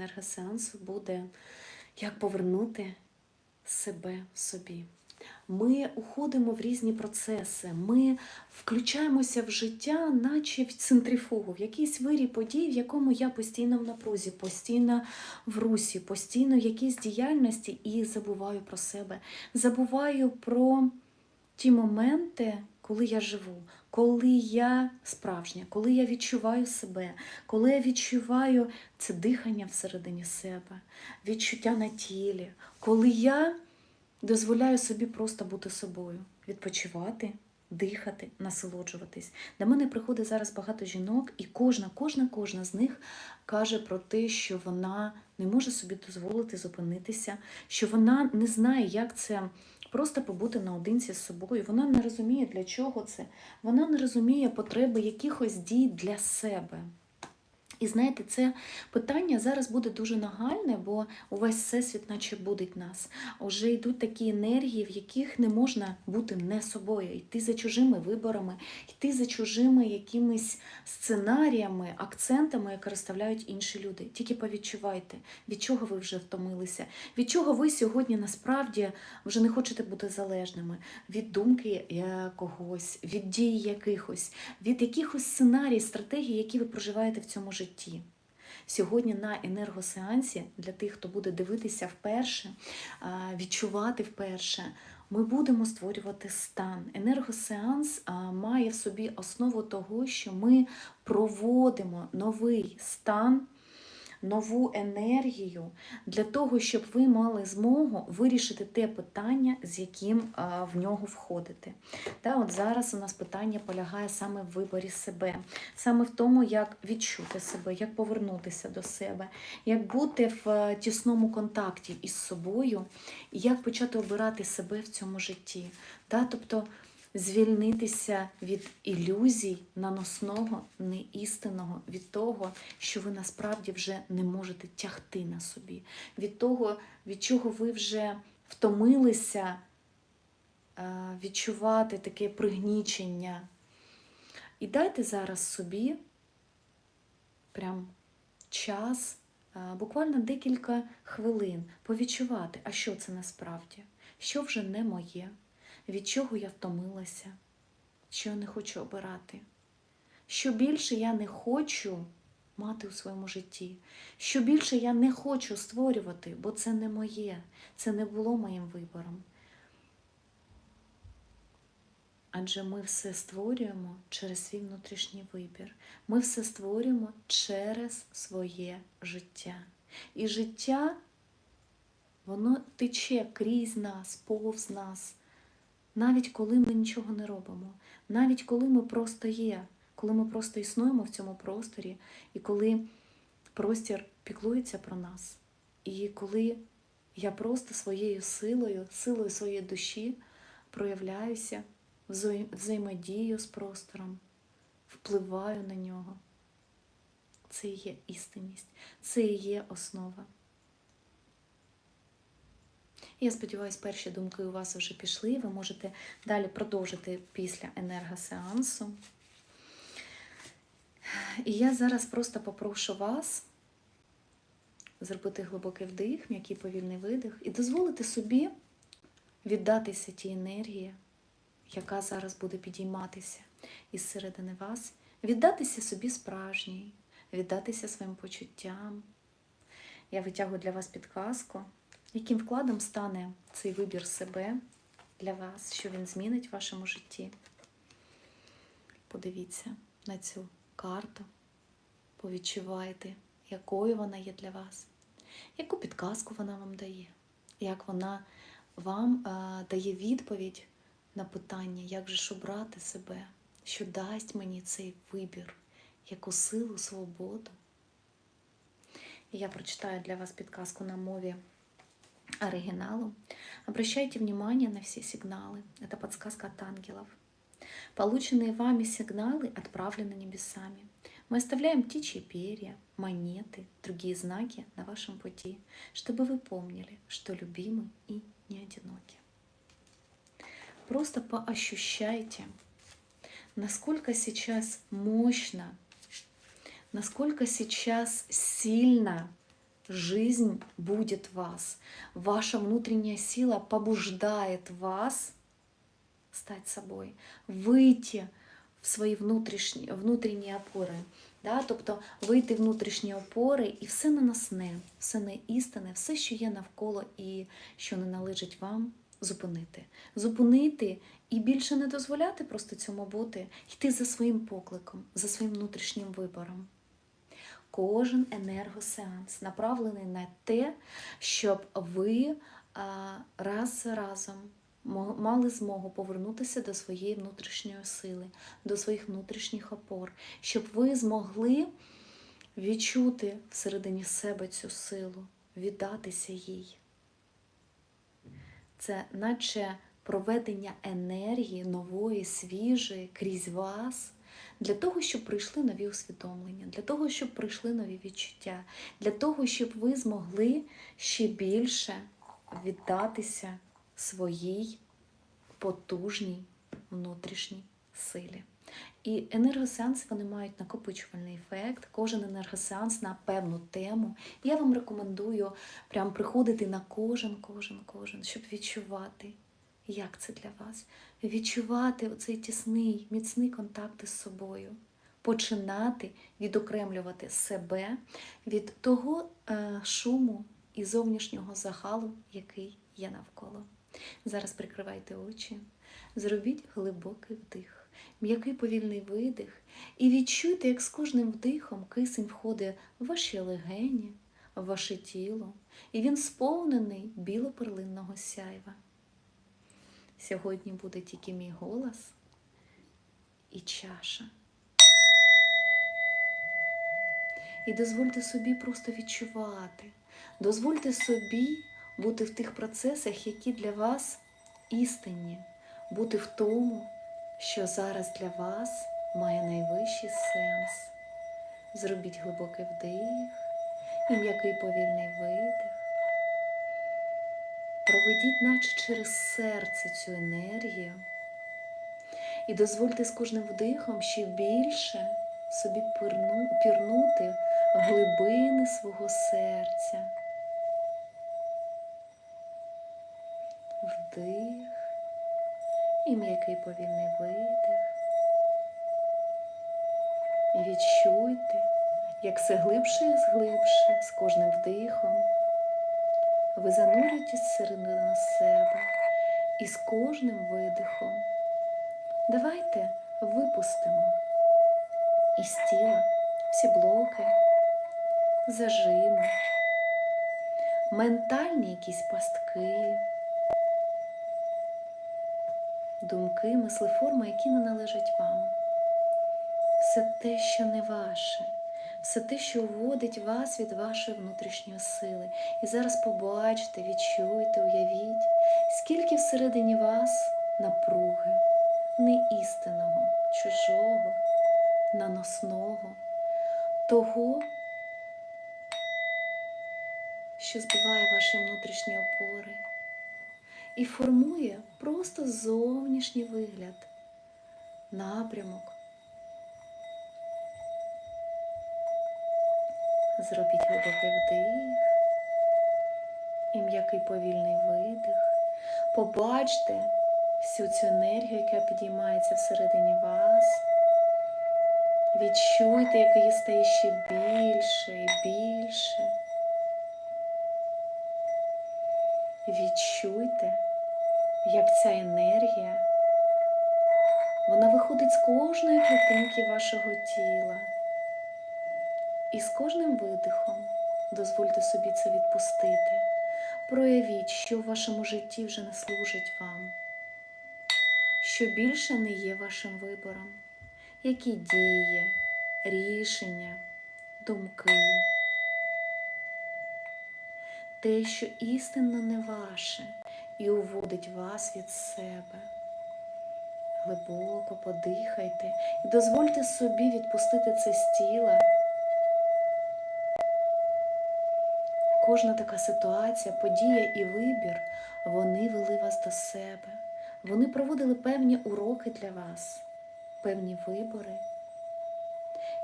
енергосеансу буде як повернути себе собі. Ми уходимо в різні процеси, ми включаємося в життя, наче в центрифугу, в якийсь вирій подій, в якому я постійно в напрузі, постійно в русі, постійно в якійсь діяльності і забуваю про себе. Забуваю про ті моменти, коли я живу, коли я справжня, коли я відчуваю себе, коли я відчуваю це дихання всередині себе, відчуття на тілі, коли я дозволяю собі просто бути собою, відпочивати, дихати, насолоджуватись. До мене приходить зараз багато жінок, і кожна, кожна, кожна з них каже про те, що вона не може собі дозволити зупинитися, що вона не знає, як це просто побути наодинці з собою. Вона не розуміє, для чого це. Вона не розуміє потреби якихось дій для себе. І знаєте, це питання зараз буде дуже нагальне, бо увесь всесвіт наче будить нас. Уже йдуть такі енергії, в яких не можна бути не собою, йти за чужими виборами, йти за чужими якимись сценаріями, акцентами, які розставляють інші люди. Тільки повідчувайте, від чого ви вже втомилися, від чого ви сьогодні насправді вже не хочете бути залежними, від думки е, когось, від дій якихось, від якихось сценарій, стратегій, які ви проживаєте в цьому житті житті. Сьогодні на енергосеансі для тих, хто буде дивитися вперше, відчувати вперше, ми будемо створювати стан. Енергосеанс має в собі основу того, що ми проводимо новий стан нову енергію для того, щоб ви мали змогу вирішити те питання, з яким в нього входите. Та от Зараз у нас питання полягає саме в виборі себе, саме в тому, як відчути себе, як повернутися до себе, як бути в тісному контакті із собою, і як почати обирати себе в цьому житті. Та, Тобто звільнитися від ілюзій наносного, неістинного, від того, що ви насправді вже не можете тягти на собі, від того, від чого ви вже втомилися е, відчувати таке пригнічення. І дайте зараз собі прям час, е, буквально декілька хвилин повідчувати, а що це насправді, що вже не моє від чого я втомилася, що я не хочу обирати, що більше я не хочу мати у своєму житті, що більше я не хочу створювати, бо це не моє, це не було моїм вибором. Адже ми все створюємо через свій внутрішній вибір. Ми все створюємо через своє життя. І життя, воно тече крізь нас, повз нас навіть коли ми нічого не робимо, навіть коли ми просто є, коли ми просто існуємо в цьому просторі, і коли простір піклується про нас, і коли я просто своєю силою, силою своєї душі проявляюся, взаємодію з простором, впливаю на нього. Це і є істинність, це і є основа. Я сподіваюся, перші думки у вас вже пішли. Ви можете далі продовжити після енергосеансу. І я зараз просто попрошу вас зробити глибокий вдих, м'який повільний видих, і дозволити собі віддатися тій енергії, яка зараз буде підійматися із середини вас, віддатися собі справжній, віддатися своїм почуттям. Я витягую для вас підказку яким вкладом стане цей вибір себе для вас, що він змінить в вашому житті? Подивіться на цю карту, повідчувайте, якою вона є для вас, яку підказку вона вам дає, як вона вам а, дає відповідь на питання, як же ж обрати себе, що дасть мені цей вибір, яку силу, свободу. Я прочитаю для вас підказку на мові оригиналу. Обращайте внимание на все сигналы. Это подсказка от ангелов. Полученные вами сигналы отправлены небесами. Мы оставляем птичьи перья, монеты, другие знаки на вашем пути, чтобы вы помнили, что любимы и не одиноки. Просто поощущайте, насколько сейчас мощно, насколько сейчас сильно жизнь будет вас. Ваша внутренняя сила побуждает вас стать собой, вийти в свої внутрішні, внутрішні опори. Да? Тобто вийти внутрішні опори і все наносне, все не істинне, все, що є навколо і що не належить вам, зупинити. Зупинити і більше не дозволяти просто цьому бути, йти за своїм покликом, за своїм внутрішнім вибором. Кожен енергосеанс направлений на те, щоб ви раз за разом мали змогу повернутися до своєї внутрішньої сили, до своїх внутрішніх опор, щоб ви змогли відчути всередині себе цю силу, віддатися їй. Це наче проведення енергії нової, свіжої крізь вас. Для того, щоб прийшли нові усвідомлення, для того, щоб прийшли нові відчуття, для того, щоб ви змогли ще більше віддатися своїй потужній внутрішній силі. І енергосеанси вони мають накопичувальний ефект, кожен енергосеанс на певну тему. Я вам рекомендую прям приходити на кожен, кожен, кожен, щоб відчувати, як це для вас. Відчувати оцей тісний, міцний контакт із собою, починати відокремлювати себе від того е, шуму і зовнішнього загалу, який є навколо. Зараз прикривайте очі, зробіть глибокий вдих, м'який повільний видих, і відчуйте, як з кожним вдихом кисень входить в ваші легені, в ваше тіло, і він сповнений білоперлинного сяйва. Сьогодні буде тільки мій голос і чаша. І дозвольте собі просто відчувати, дозвольте собі бути в тих процесах, які для вас істинні, бути в тому, що зараз для вас має найвищий сенс. Зробіть глибокий вдих і м'який повільний видих. Проведіть, наче через серце цю енергію. І дозвольте з кожним вдихом ще більше собі пірнути глибини свого серця. Вдих і м'який повільний видих. І відчуйте, як все глибше і глибше з кожним вдихом. Ви занурюєтесь всередину себе і з кожним видихом. Давайте випустимо із тіла всі блоки, зажими, ментальні якісь пастки, думки, мислеформи, які не належать вам. Все те, що не ваше, все те, що уводить вас від вашої внутрішньої сили. І зараз побачте, відчуйте, уявіть, скільки всередині вас напруги, неістинного, чужого, наносного, того, що збиває ваші внутрішні опори і формує просто зовнішній вигляд, напрямок. Зробіть глибокий вдих і м'який повільний видих. Побачте всю цю енергію, яка підіймається всередині вас. Відчуйте, як її стає ще більше і більше. Відчуйте, як ця енергія, вона виходить з кожної клітинки вашого тіла. І з кожним видихом дозвольте собі це відпустити. Проявіть, що в вашому житті вже не служить вам, що більше не є вашим вибором, які дії, рішення, думки, те, що істинно не ваше, і уводить вас від себе. Глибоко подихайте і дозвольте собі відпустити це з тіла. Кожна така ситуація, подія і вибір, вони вели вас до себе. Вони проводили певні уроки для вас, певні вибори.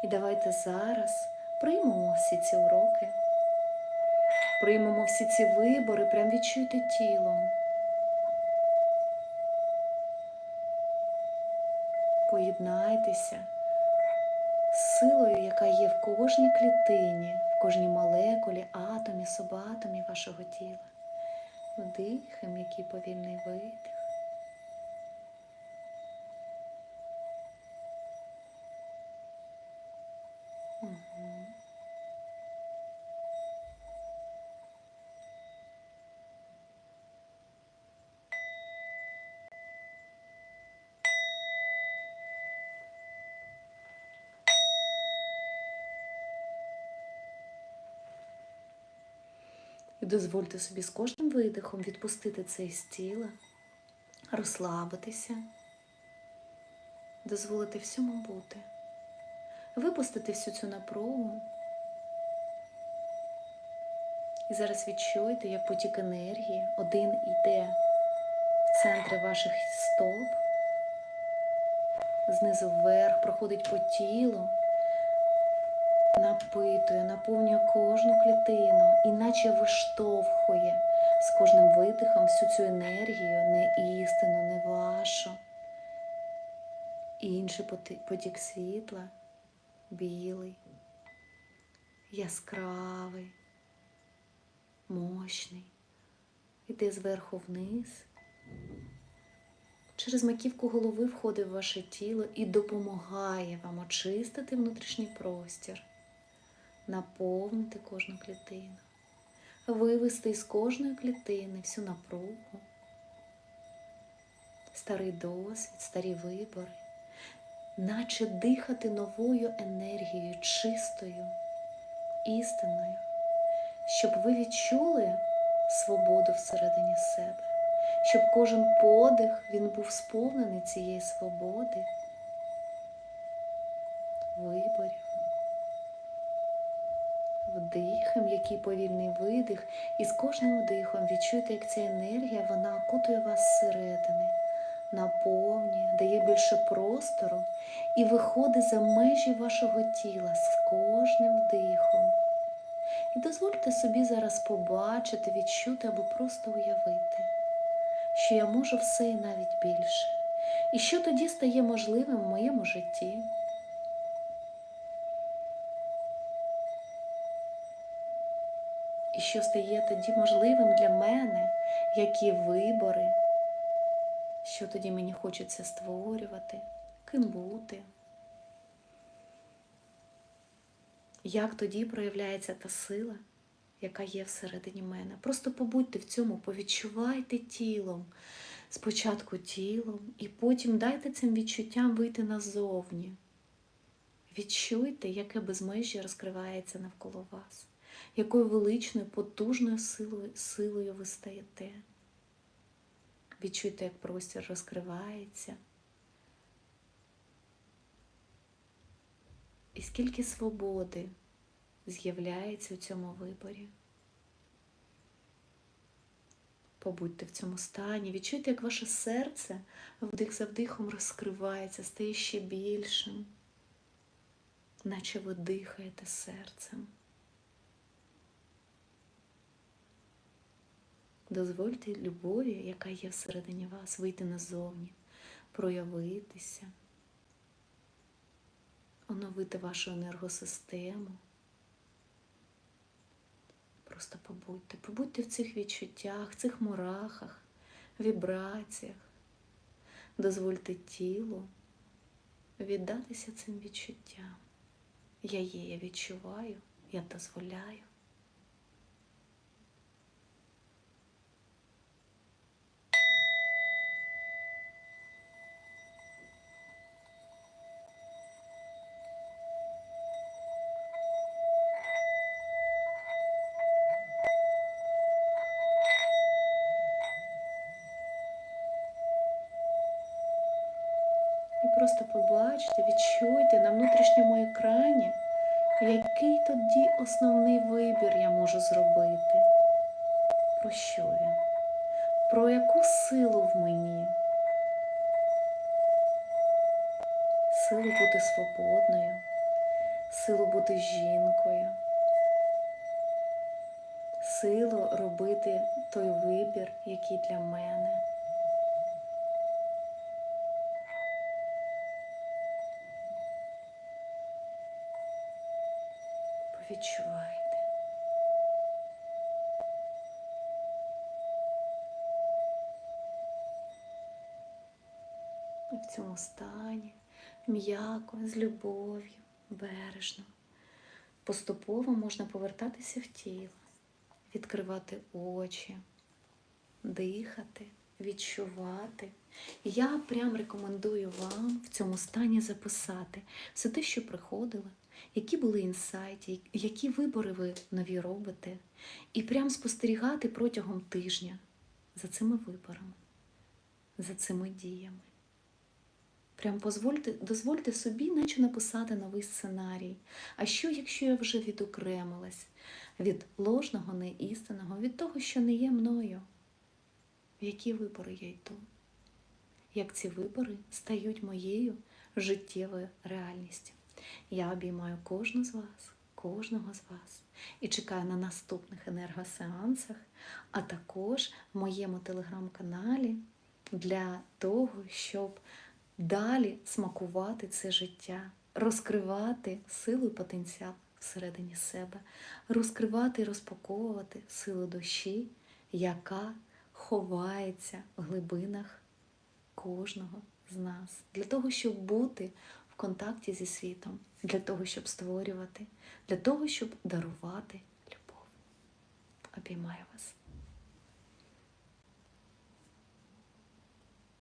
І давайте зараз приймемо всі ці уроки приймемо всі ці вибори, прям відчуйте тілом. Поєднайтеся силою, яка є в кожній клітині, в кожній молекулі, атомі, субатомі вашого тіла. Вдих м'який повільний видих. І дозвольте собі з кожним видихом відпустити цей з тіла, розслабитися, дозволити всьому бути, випустити всю цю напругу. І зараз відчуйте, як потік енергії один йде в центри ваших стоп, знизу вверх, проходить по тілу, напитує, наповнює кожну клітину, іначе виштовхує з кожним видихом всю цю енергію, не істину, не вашу. Інший потік світла, білий, яскравий, мощний, іде зверху вниз. Через маківку голови входить в ваше тіло і допомагає вам очистити внутрішній простір наповнити кожну клітину, вивести із кожної клітини всю напругу, старий досвід, старі вибори, наче дихати новою енергією, чистою, істинною, щоб ви відчули свободу всередині себе, щоб кожен подих він був сповнений цієї свободи, виборів вдих, м'який повільний видих, і з кожним вдихом відчуйте, як ця енергія вона окутує вас зсередини, наповнює, дає більше простору і виходить за межі вашого тіла з кожним вдихом. І дозвольте собі зараз побачити, відчути або просто уявити, що я можу все і навіть більше. І що тоді стає можливим в моєму житті. Що стає тоді можливим для мене, які вибори, що тоді мені хочеться створювати, ким бути. Як тоді проявляється та сила, яка є всередині мене? Просто побудьте в цьому, повідчувайте тілом, спочатку тілом, і потім дайте цим відчуттям вийти назовні. Відчуйте, яке безмежжя розкривається навколо вас якою величною, потужною силою, силою ви стаєте. Відчуйте, як простір розкривається. І скільки свободи з'являється у цьому виборі. Побудьте в цьому стані, відчуйте, як ваше серце вдих за вдихом розкривається, стає ще більшим, наче ви дихаєте серцем. Дозвольте любові, яка є всередині вас, вийти назовні, проявитися, оновити вашу енергосистему. Просто побудьте, побудьте в цих відчуттях, цих мурахах, вібраціях. Дозвольте тілу віддатися цим відчуттям. Я є, я відчуваю, я дозволяю. Відчуйте на внутрішньому екрані, який тоді основний вибір я можу зробити. Про що він? Про яку силу в мені? Силу бути свободною, силу бути жінкою, силу робити той вибір, який для мене. В цьому стані м'яко, з любов'ю, бережно. Поступово можна повертатися в тіло, відкривати очі, дихати, відчувати. Я прям рекомендую вам в цьому стані записати все те, що приходило, які були інсайти, які вибори ви нові робите, і прям спостерігати протягом тижня за цими виборами, за цими діями. Прям позвольте, дозвольте собі, наче написати новий сценарій. А що, якщо я вже відокремилась від ложного, неістинного, від того, що не є мною? В які вибори я йду? Як ці вибори стають моєю життєвою реальністю? Я обіймаю кожну з вас, кожного з вас і чекаю на наступних енергосеансах, а також в моєму телеграм-каналі для того, щоб далі смакувати це життя, розкривати силу і потенціал всередині себе, розкривати і розпаковувати силу душі, яка ховається в глибинах кожного з нас, для того, щоб бути в контакті зі світом, для того, щоб створювати, для того, щоб дарувати любов. Обіймаю вас.